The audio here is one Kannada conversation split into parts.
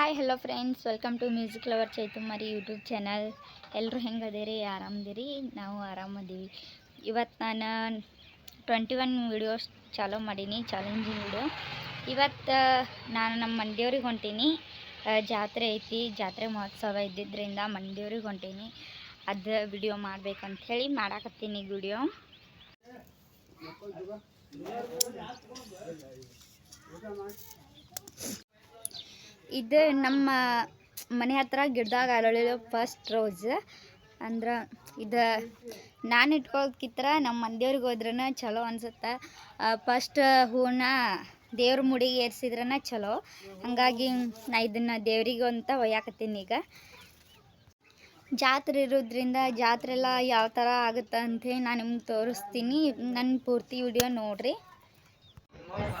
Hi hello friends welcome to music lover Chaitumari YouTube channel ಎಲ್ಲರೂ ಹೆಂಗೆ ಅದೇರಿ ಆರಾಮದಿರಿ? ನಾವು ಆರಾಮದೀವಿ. ಇವತ್ತು ನಾನು ಟ್ವೆಂಟಿ ಒನ್ ವಿಡಿಯೋಸ್ ಚಾಲೋ ಮಾಡೀನಿ ಚಾಲೆಂಜಿಂಗ್ ವಿಡಿಯೋ ಇವತ್ತು ನಾನು ನಮ್ಮ ಮಂಡ್ಯವ್ರಿಗೆ ಹೊಂಟೀನಿ. ಜಾತ್ರೆ ಐತಿ. ಜಾತ್ರೆ ಮಹೋತ್ಸವ ಇದ್ದಿದ್ದರಿಂದ ಮಂಡಿಯವ್ರಿಗೆ ಹೊಂಟೀನಿ. ಅದು ವಿಡಿಯೋ ಮಾಡಬೇಕಂಥೇಳಿ ಮಾಡಾಕತ್ತೀನಿ ವಿಡಿಯೋ ಇದು ನಮ್ಮ ಮನೆ ಹತ್ರ ಗಿಡದಾಗ ಅರಳಿರೋ ಫಸ್ಟ್ ರೋಸ್ ಅಂದ್ರೆ ಇದು ನಾನು ಇಟ್ಕೊಳ್ಳೋದ್ಕಿತ್ರ ನಮ್ಮ ಮಂದಿಯವ್ರಿಗೆ ಹೋದ್ರನ ಚಲೋ ಅನ್ಸುತ್ತೆ. ಫಸ್ಟ್ ಹೂವನ್ನ ದೇವ್ರ ಮುಡಿಗೆ ಏರ್ಸಿದ್ರನ ಚಲೋ. ಹಂಗಾಗಿ ನಾ ಇದನ್ನು ದೇವರಿಗೆ ಅಂತ ಒಯ್ಯಾಕತ್ತೀನಿ ಈಗ. ಜಾತ್ರೆ ಇರೋದ್ರಿಂದ ಜಾತ್ರೆ ಎಲ್ಲ ಯಾವ ಥರ ಆಗುತ್ತೆ ಅಂಥೇಳಿ ನಾನು ನಿಮ್ಗೆ ತೋರಿಸ್ತೀನಿ. ನನ್ನ ಪೂರ್ತಿ ವಿಡಿಯೋ ನೋಡಿರಿ.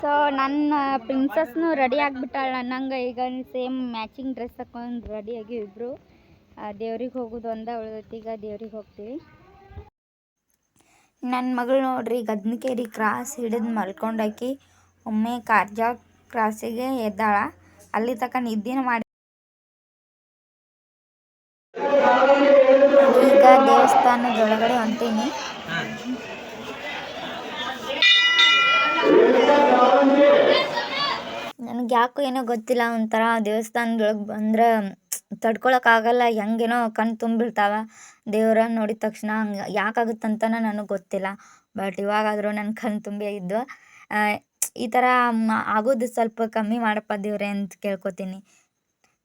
ಸೊ ನನ್ನ ಪ್ರಿನ್ಸಸ್ನು ರೆಡಿ ಆಗಿಬಿಟ್ಟಾಳ. ನಂಗೆ ಈಗ ಸೇಮ್ ಮ್ಯಾಚಿಂಗ್ ಡ್ರೆಸ್ ಹಾಕೊಂಡು ರೆಡಿಯಾಗಿ ಇಬ್ಬರು ದೇವ್ರಿಗೆ ಹೋಗೋದು ಒಂದೇ, ಉಳ್ದೈತಿ. ದೇವ್ರಿಗೆ ಹೋಗ್ತೀವಿ. ನನ್ನ ಮಗಳು ನೋಡ್ರಿ, ಗದ್ನಕೇರಿ ಕ್ರಾಸ್ ಹಿಡಿದು ಮಲ್ಕೊಂಡಾಕಿ ಒಮ್ಮೆ ಕಾರ್ಜಾ ಕ್ರಾಸಿಗೆ ಎದ್ದಾಳ. ಅಲ್ಲಿ ತಕ್ಕ ನಿದ್ದೆನ ಮಾಡಿ ಈಗ ದೇವಸ್ಥಾನದೊಳಗಡೆ ಹೊಂಟೀನಿ. ನನಗೆ ಯಾಕೋ ಏನೋ ಗೊತ್ತಿಲ್ಲ, ಒಂಥರ ದೇವಸ್ಥಾನದೊಳಗೆ ಬಂದರೆ ತಡ್ಕೊಳಕ್ಕಾಗಲ್ಲ ಹೆಂಗೇನೋ ಕಣ್ಣು ತುಂಬಿರ್ತಾವೆ ದೇವ್ರ ನೋಡಿದ ತಕ್ಷಣ, ಹಂಗೆ ಯಾಕಾಗುತ್ತಂತ ನನಗೆ ಗೊತ್ತಿಲ್ಲ. ಬಟ್ ಇವಾಗಾದರೂ ನನ್ನ ಕಣ್ಣು ತುಂಬಿ ಇದ್ದು ಈ ಥರ ಆಗೋದು ಸ್ವಲ್ಪ ಕಮ್ಮಿ ಮಾಡಪ್ಪ ದೇವರೇ ಅಂತ ಕೇಳ್ಕೊತೀನಿ.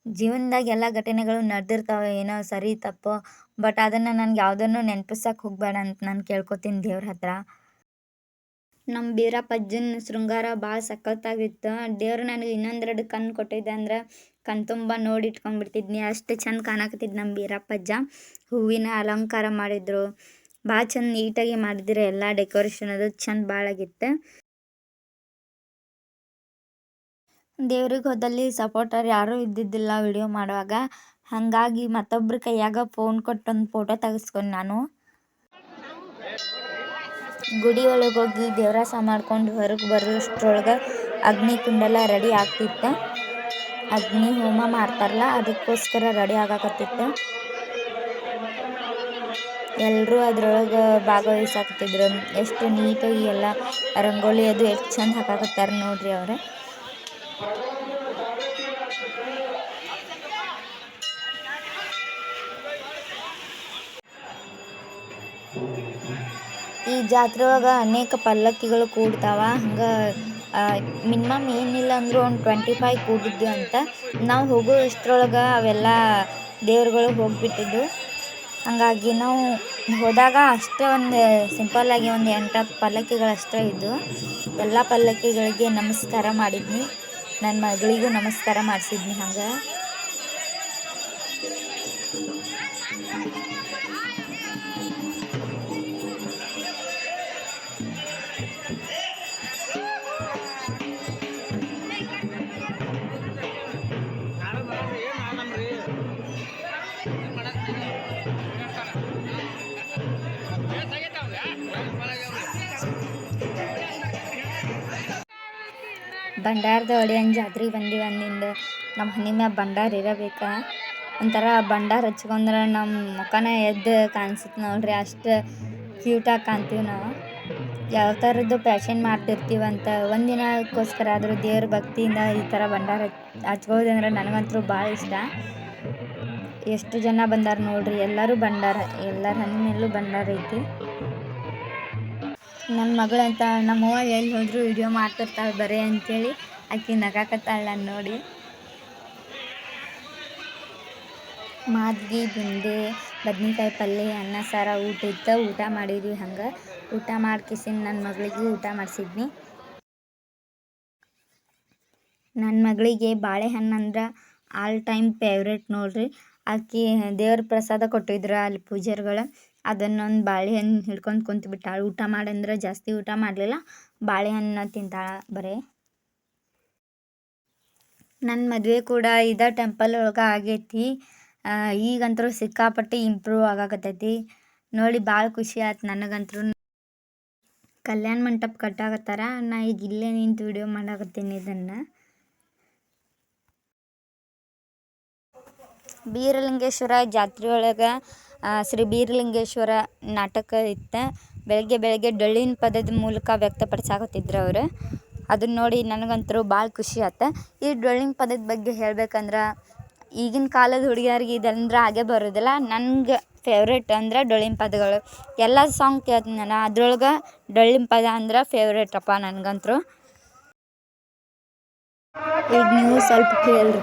ಜೀವನದಾಗ ಎಲ್ಲ ಘಟನೆಗಳು ನಡೆದಿರ್ತಾವೆ, ಏನೋ ಸರಿ ತಪ್ಪು, ಬಟ್ ಅದನ್ನು ನನಗೆ ಯಾವುದನ್ನು ನೆನಪಿಸಕ್ಕೆ ಹೋಗಬೇಡ ಅಂತ ನಾನು ಕೇಳ್ಕೊತೀನಿ ದೇವ್ರ ಹತ್ರ. ನಮ್ಮ ಬೀರಪ್ಪಜ್ಜನ ಶೃಂಗಾರ ಭಾಳ ಸಖತ್ತಾಗಿತ್ತು ದೇವ್ರು ನನಗೆ ಇನ್ನೊಂದೆರಡು ಕಣ್ಣು ಕೊಟ್ಟಿದ್ದೆ ಅಂದ್ರೆ ಕಣ್ ತುಂಬ ನೋಡಿ ಇಟ್ಕೊಂಡ್ಬಿಡ್ತಿದ್ನಿ ಅಷ್ಟು ಚಂದ ಕಾಣಕತ್ತಿದ್ದು ನಮ್ಮ ಬೀರಪ್ಪಜ್ಜ ಹೂವಿನ ಅಲಂಕಾರ ಮಾಡಿದ್ರು. ಭಾಳ ಚಂದ ನೀಟಾಗಿ ಮಾಡಿದ್ರು ಎಲ್ಲ ಡೆಕೋರೇಷನ್ ಅದು. ಚಂದ ಭಾಳ ಆಗಿತ್ತು. ದೇವ್ರಿಗೆ ಹೋದಲ್ಲಿ ಸಪೋರ್ಟರ್ ಯಾರೂ ಇದ್ದಿದ್ದಿಲ್ಲ ವಿಡಿಯೋ ಮಾಡುವಾಗ. ಹಾಗಾಗಿ ಮತ್ತೊಬ್ಬರ ಕೈಯಾಗ ಫೋನ್ ಕೊಟ್ಟು ಒಂದು ಫೋಟೋ ತೆಗೆಸ್ಕೊಂಡು ನಾನು. ಗುಡಿ ಒಳಗೆ ಹೋಗಿ ದೇವರಾಸ ಮಾಡ್ಕೊಂಡು ಹೊರಗೆ ಬರೋಷ್ಟ್ರೊಳಗೆ ಅಗ್ನಿ ಕುಂಡಲ ರೆಡಿ ಆಗ್ತಿತ್ತು. ಅಗ್ನಿ ಹೋಮ ಮಾಡ್ತಾರಲ್ಲ, ಅದಕ್ಕೋಸ್ಕರ ರೆಡಿ ಆಗಾಕತ್ತಿತ್ತು. ಎಲ್ಲರೂ ಅದ್ರೊಳಗೆ ಭಾಗವಹಿಸಾಕತ್ತಿದ್ರು. ಎಷ್ಟು ನೀಟಾಗಿ ಎಲ್ಲ ರಂಗೋಲಿ ಅದು ಎಷ್ಟು ಚಂದ ಹಾಕಾಕತ್ತಾರ ನೋಡ್ರಿ ಅವ್ರೆ. ಈ ಜಾತ್ರೆ ಒಳಗೆ ಅನೇಕ ಪಲ್ಲಕ್ಕಿಗಳು ಕೂಡ್ತಾವ. ಹಂಗೆ ಮಿನಿಮಮ್ ಏನಿಲ್ಲ ಅಂದರೂ ಒಂದು ಟ್ವೆಂಟಿ ಫೈವ್ ಕೂಡಿದ್ದು ಅಂತ. ನಾವು ಹೋಗೋ ಅಷ್ಟರೊಳಗೆ ಅವೆಲ್ಲ ದೇವ್ರುಗಳು ಹೋಗಿಬಿಟ್ಟಿದ್ದು. ಹಾಗಾಗಿ ನಾವು ಹೋದಾಗ ಅಷ್ಟೇ ಒಂದು ಸಿಂಪಲ್ಲಾಗಿ ಒಂದು ಎಂಟು ಪಲ್ಲಕ್ಕಿಗಳಷ್ಟೇ ಇದ್ದವು ಎಲ್ಲ ಪಲ್ಲಕ್ಕಿಗಳಿಗೆ ನಮಸ್ಕಾರ ಮಾಡಿದ್ನಿ. ನನ್ನ ಮಗಳಿಗೂ ನಮಸ್ಕಾರ ಮಾಡಿಸಿದ್ನಿ ಹಂಗೆ. ಭಂಡಾರದ ಒಡೆಯನ್ ಜಾತ್ರೆಗೆ ಬಂದೀವಿ ಅಂದಿಂದ ನಮ್ಮ ಹನಿ ಮ್ಯಾಗ ಭಂಡಾರ ಇರಬೇಕು. ಒಂಥರ ಭಂಡಾರ ಹಚ್ಕೊಂಡ್ರೆ ನಮ್ಮ ಮುಖನ ಎದ್ದು ಕಾಣಿಸುತ್ತೆ ನೋಡ್ರಿ. ಅಷ್ಟು ಕ್ಯೂಟಾಗಿ ಕಾಣ್ತೀವಿ ನಾವು. ಯಾವ ಥರದ್ದು ಪ್ಯಾಷನ್ ಮಾಡ್ತಿರ್ತೀವಂತ. ಒಂದಿನಕ್ಕೋಸ್ಕರ ಆದರೂ ದೇವ್ರ ಭಕ್ತಿಯಿಂದ ಈ ಥರ ಭಂಡಾರ ಹಚ್ಕೋದಂದ್ರೆ ನನಗಂತೂ ಭಾಳ ಇಷ್ಟ. ಎಷ್ಟು ಜನ ಬಂದಾರ ನೋಡ್ರಿ. ಎಲ್ಲರೂ ಭಂಡಾರ, ಎಲ್ಲರ ಹನಿ ಮೇಲೂ ಬಂಡಾರ ಐತಿ. ನನ್ನ ಮಗಳಂತ ನಮ್ಮವ್ವ ಎಲ್ಲಿ ಹೋದ್ರು ವಿಡಿಯೋ ಮಾಡ್ತಿರ್ತಾಳೆ ಬರೇ ಅಂತೇಳಿ ಆಕಿ ನಗಾಕತ್ತಾಳೆ ನಾನು ನೋಡಿ. ಮಾದ್ಗಿ ಬುಂದೆ ಬದ್ನಿಕಾಯಿ ಪಲ್ಯ ಅನ್ನ, ಸಾರ, ಊಟ ಇತ್ತು ಊಟ ಮಾಡಿದ್ವಿ ಹಂಗೆ. ಊಟ ಮಾಡ್ಕಿಸಿನ ನನ್ನ ಮಗಳಿಗೆ ಊಟ ಮಾಡಿಸಿದ್ನಿ. ನನ್ನ ಮಗಳಿಗೆ ಬಾಳೆಹಣ್ಣು ಅಂದ್ರೆ ಆಲ್ ಟೈಮ್ ಫೇವ್ರೇಟ್ ನೋಡ್ರಿ. ಆಕಿ ದೇವ್ರ ಪ್ರಸಾದ ಕೊಟ್ಟಿದ್ರು ಅಲ್ಲಿ ಪೂಜಾರಿಗಳು. ಅದನ್ನೊಂದು ಬಾಳೆಹಣ್ಣು ಹಿಡ್ಕೊಂಡು ಕುಂತು ಬಿಟ್ಟಾಳ ಊಟ ಮಾಡಂದ್ರೆ ಜಾಸ್ತಿ ಊಟ ಮಾಡಲಿಲ್ಲ. ಬಾಳೆಹಣ್ಣು ತಿಂತಾಳ ಬರೇ. ನನ್ನ ಮದುವೆ ಕೂಡ ಇದೇ ಟೆಂಪಲ್ ಒಳಗೆ ಆಗೈತಿ. ಈಗಂತರೂ ಈಗಂತೂ ಸಿಕ್ಕಾಪಟ್ಟೆ ಇಂಪ್ರೂವ್ ಆಗಾಕತ್ತೈತಿ. ನೋಡಿ ಭಾಳ ಖುಷಿ ಆಯ್ತು ನನಗಂತೂ ಕಲ್ಯಾಣ ಮಂಟಪ ಕಟ್ಟಾಕತ್ತಾರ. ನಾ ಈಗ ಇಲ್ಲೇ ನಿಂತು ವಿಡಿಯೋ ಮಾಡಾಕತ್ತೀನಿ ಇದನ್ನು. ಬೀರಲಿಂಗೇಶ್ವರ ಜಾತ್ರೆ ಒಳಗೆ ಶ್ರೀ ಬೀರಲಿಂಗೇಶ್ವರ ನಾಟಕ ಇತ್ತು. ಬೆಳಗ್ಗೆ ಬೆಳಗ್ಗೆ ಡೊಳ್ಳಿನ ಪದದ ಮೂಲಕ ವ್ಯಕ್ತಪಡಿಸಾಕತ್ತಿದ್ರು ಅವರು. ಅದನ್ನ ನೋಡಿ ನನಗಂತೂ ಭಾಳ ಖುಷಿ ಆತು. ಈ ಡೊಳ್ಳಿನ ಪದದ ಬಗ್ಗೆ ಹೇಳ್ಬೇಕಂದ್ರೆ, ಈಗಿನ ಕಾಲದ ಹುಡುಗಿಯರಿಗೆ ಇದಂದ್ರೆ ಆಗೇ ಬರೋದಿಲ್ಲ. ನನ್ಗೆ ಫೇವ್ರೇಟ್ ಅಂದ್ರೆ ಡೊಳ್ಳಿನ ಪದಗಳು. ಎಲ್ಲ ಸಾಂಗ್ ಕೇಳ್ತೀನಿ ನಾನು. ಅದ್ರೊಳಗೆ ಡೊಳ್ಳಿನ ಪದ ಅಂದ್ರೆ ಫೇವ್ರೇಟಪ್ಪ ನನಗಂತೂ ಈಗ ನೀವು ಸ್ವಲ್ಪ ಕೇಳ್ರಿ.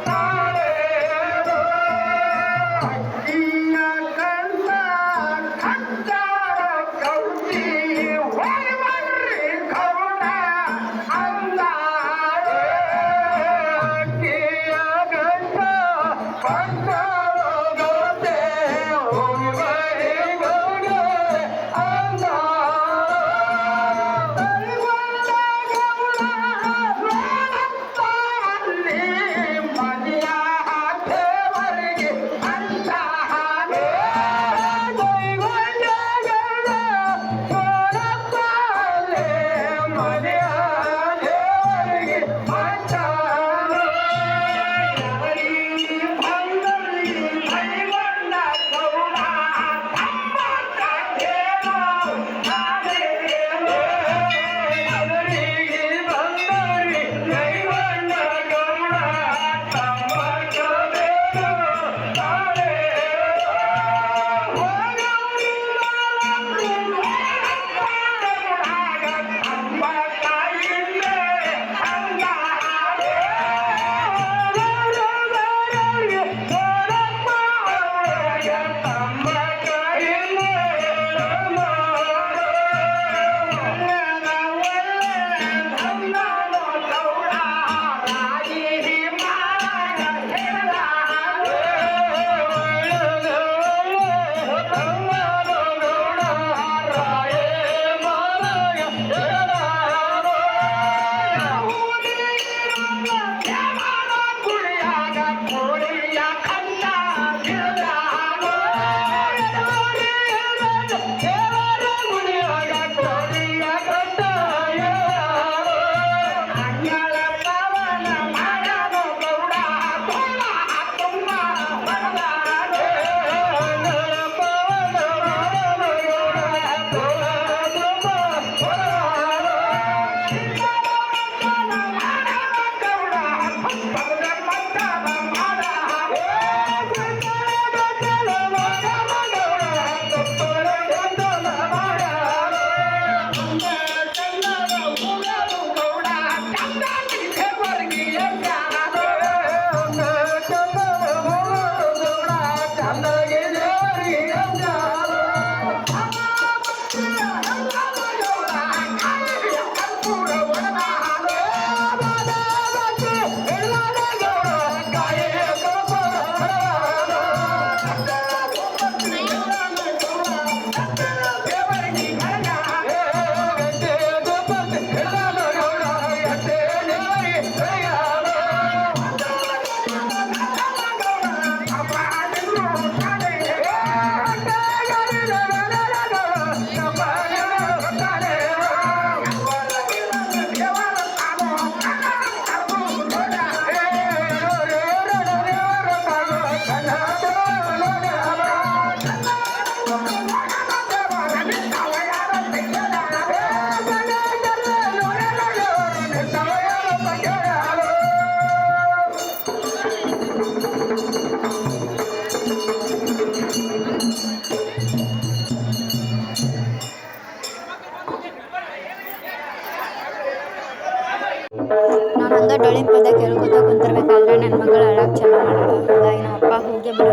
ಹಂಗೆ ಡೊಳ್ಳಿನ ಪದ ಕೇಳ್ಕೊತ ಕುಂತಿರ್ಬೇಕಾದ್ರೆ ನನ್ನ ಮಗಳು ಅಳಕ್ಕೆ ಚಾಲು ಮಾಡೋದು ಹಂಗಾಗಿ ನಮ್ಮ ಅಪ್ಪ ಹೋಗಿ ಇನ್ನು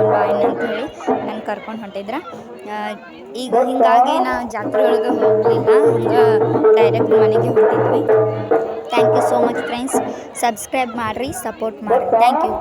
ಅಂತ ಹೇಳಿ ನನ್ನ ಕರ್ಕೊಂಡು ಹೊಂಟಿದ್ರ. ಈಗ ಹೀಗಾಗಿ ನಾವು ಜಾತ್ರೆ ಒಳಗೆ ಹೋಗಲಿಲ್ಲ. ಹಂಗೆ ಡೈರೆಕ್ಟ್ ಮನೆಗೆ ಹೊಂಟಿದ್ವಿ. Thank you so much friends subscribe ಮಾಡಿರಿ ಸಪೋರ್ಟ್ ಮಾಡಿರಿ. Thank you